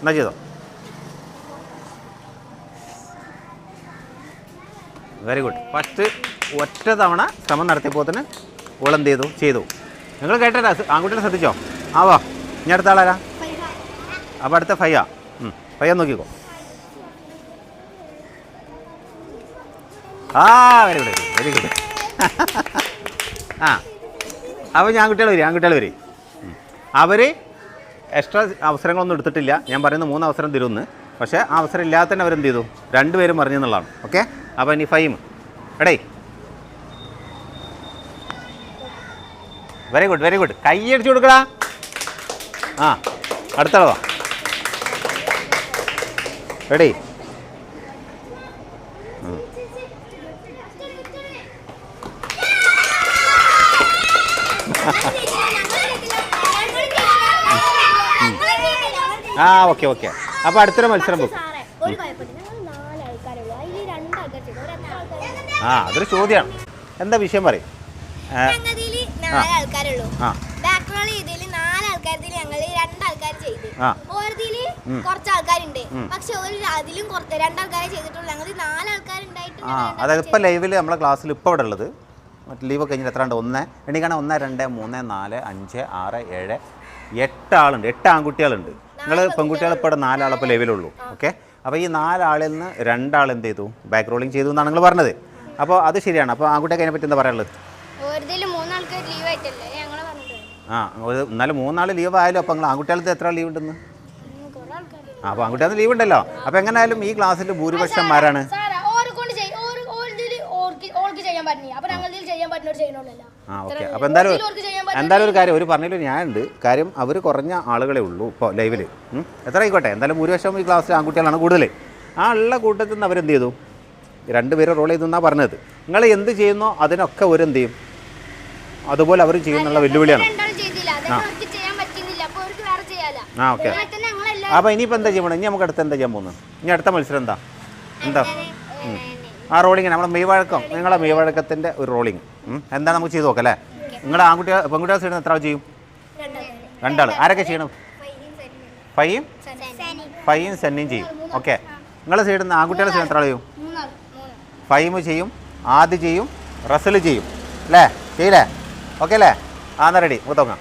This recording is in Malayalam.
എന്നാ വെരി ഗുഡ് ഫസ്റ്റ് ഒറ്റ തവണ ശ്രമം നടത്തിയപ്പോൾ തന്നെ ഓളെന്ത് ചെയ്തു? ചെയ്തു. നിങ്ങൾ കേട്ടേ ആൺകുട്ടികളെ ശ്രദ്ധിച്ചോ? ആവാ ഇനി അടുത്ത ആളാരാ? അപ്പോൾ അടുത്ത ഫയ്യ. ഫയ്യ നോക്കിക്കോ. ആ വെരി ഗുഡ് വെരി ഗുഡ് ആ. അപ്പോൾ ഞാൻ കുട്ടികൾ വരും ആൺകുട്ടികൾ വരും. അവർ എക്സ്ട്രാ അവസരങ്ങളൊന്നും എടുത്തിട്ടില്ല. ഞാൻ പറയുന്ന മൂന്ന് അവസരം തരുമെന്ന്. പക്ഷേ ആ അവസരം ഇല്ലാതെ തന്നെ അവരെന്ത് ചെയ്തു? രണ്ടുപേരും പറഞ്ഞു എന്നുള്ളതാണ്. ഓക്കെ? അപ്പോൾ ഇനി ഫൈം. എടേ. വെരി ഗുഡ് വെരി ഗുഡ് കൈ അടിച്ചു കൊടുക്കടാ. ആ അടുത്തളവാ റെഡി ആ ഓക്കെ ഓക്കെ. അപ്പോൾ അടുത്തൊരു മത്സരം വെക്കും. ആ അതൊരു ചോദ്യമാണ് എന്താ വിഷയം പറയും? ആ. അതായത് നമ്മളെ ക്ലാസ്സിൽ ഇപ്പൊ ഇവിടെ ഉള്ളത്. മറ്റേ ലീവ് കഴിഞ്ഞിട്ട് എത്ര ഉണ്ട് ഒന്ന്. എണ്ണിക്കാണ് ഒന്ന് രണ്ട് മൂന്ന് നാല് അഞ്ച് ആറ് ഏഴ് എട്ട് ആളുണ്ട്. എട്ട് ആൺകുട്ടികളുണ്ട്. നിങ്ങൾ പെൺകുട്ടികൾ ഇപ്പോൾ ഇവിടെ നാലാളിപ്പോൾ ലെവലുള്ളൂ ഓക്കെ അപ്പോൾ ഈ നാലാളിൽ നിന്ന് രണ്ടാൾ എന്ത് ചെയ്തു? ബാക്ക് റോളിങ് ചെയ്തു എന്നാണ് നിങ്ങൾ പറഞ്ഞത്. അപ്പോൾ അത് ശരിയാണ്. അപ്പോൾ ആൺകുട്ടിയൊക്കെ അതിനെ പറ്റി എന്താ പറയാനുള്ളത്? ആ എന്നാലും മൂന്നാൾ ലീവ് ആയാലും? അപ്പോൾ നിങ്ങൾ ആൺകുട്ടികൾക്ക് എത്ര ലീവ് ഉണ്ടെന്ന്? അപ്പോൾ ആൺകുട്ടികൾക്ക് ലീവ് ഉണ്ടല്ലോ. അപ്പോൾ എങ്ങനെയായാലും ഈ ക്ലാസ്സിൽ ഭൂരിപക്ഷം ആരാണ്? പറ്റില്ല അപ്പൊ ചെയ്യാൻ പറ്റുന്നവർ ചെയ്യണമല്ലോ ആ ഓക്കെ. അപ്പോൾ എന്തായാലും ഒരു കാര്യം ഒരു പറഞ്ഞതിൽ ഞാനുണ്ട്. കാര്യം അവർ കുറഞ്ഞ ആളുകളെ ഉള്ളൂ ഇപ്പോൾ ലൈവിൽ എത്ര ആയിക്കോട്ടെ? എന്തായാലും ഭൂരിപക്ഷം ഈ ക്ലാസ്സിൽ ആൺകുട്ടികളാണ് കൂടുതൽ ആ ഉള്ള കൂട്ടത്തിൽ നിന്ന് അവരെന്ത് ചെയ്തു? രണ്ടുപേരും റോൾ ചെയ്തു എന്നാണ് പറഞ്ഞത്. നിങ്ങൾ എന്ത് ചെയ്യുന്നോ അതിനൊക്കെ അവരെന്ത് ചെയ്യും? അതുപോലെ അവർ ചെയ്യുന്നുള്ള വെല്ലുവിളിയാണ്. ചെയ്യാല. ആ ഓക്കെ. അപ്പോൾ ഇനിയിപ്പോൾ എന്താ ചെയ്യണം ഇനി നമുക്ക് അടുത്ത് എന്താ ചെയ്യാൻ പോകുന്നത്? ഇനി അടുത്ത മത്സരം എന്താ? എന്താ. ആ റോളിങ് നമ്മുടെ മെയ് വഴക്കം മീവഴക്കത്തിന്റെ ഒരു റോളിങ്. എന്താ നമുക്ക് ചെയ്ത് നോക്കാം അല്ലേ? നിങ്ങളുടെ ആൺകുട്ടികൾ പെൺകുട്ടികൾ സൈഡിൽ എത്ര ചെയ്യും? രണ്ടാൾ ആരൊക്കെ ചെയ്യണം? ഫൈയും? ഫൈയും സെന്നിയും ചെയ്യും. ഓക്കെ. നിങ്ങളുടെ സൈഡിൽ നിന്ന് ആൺകുട്ടികളെ സൈഡിൽ എത്ര ചെയ്യും? ഫൈമ് ചെയ്യും ആദ്യ ചെയ്യും റസൽ ചെയ്യും. അല്ലേ? ചെയ്യില്ലേ? ഓക്കെ അല്ലേ? ആ റെഡി മൂത്തോങ്ങാം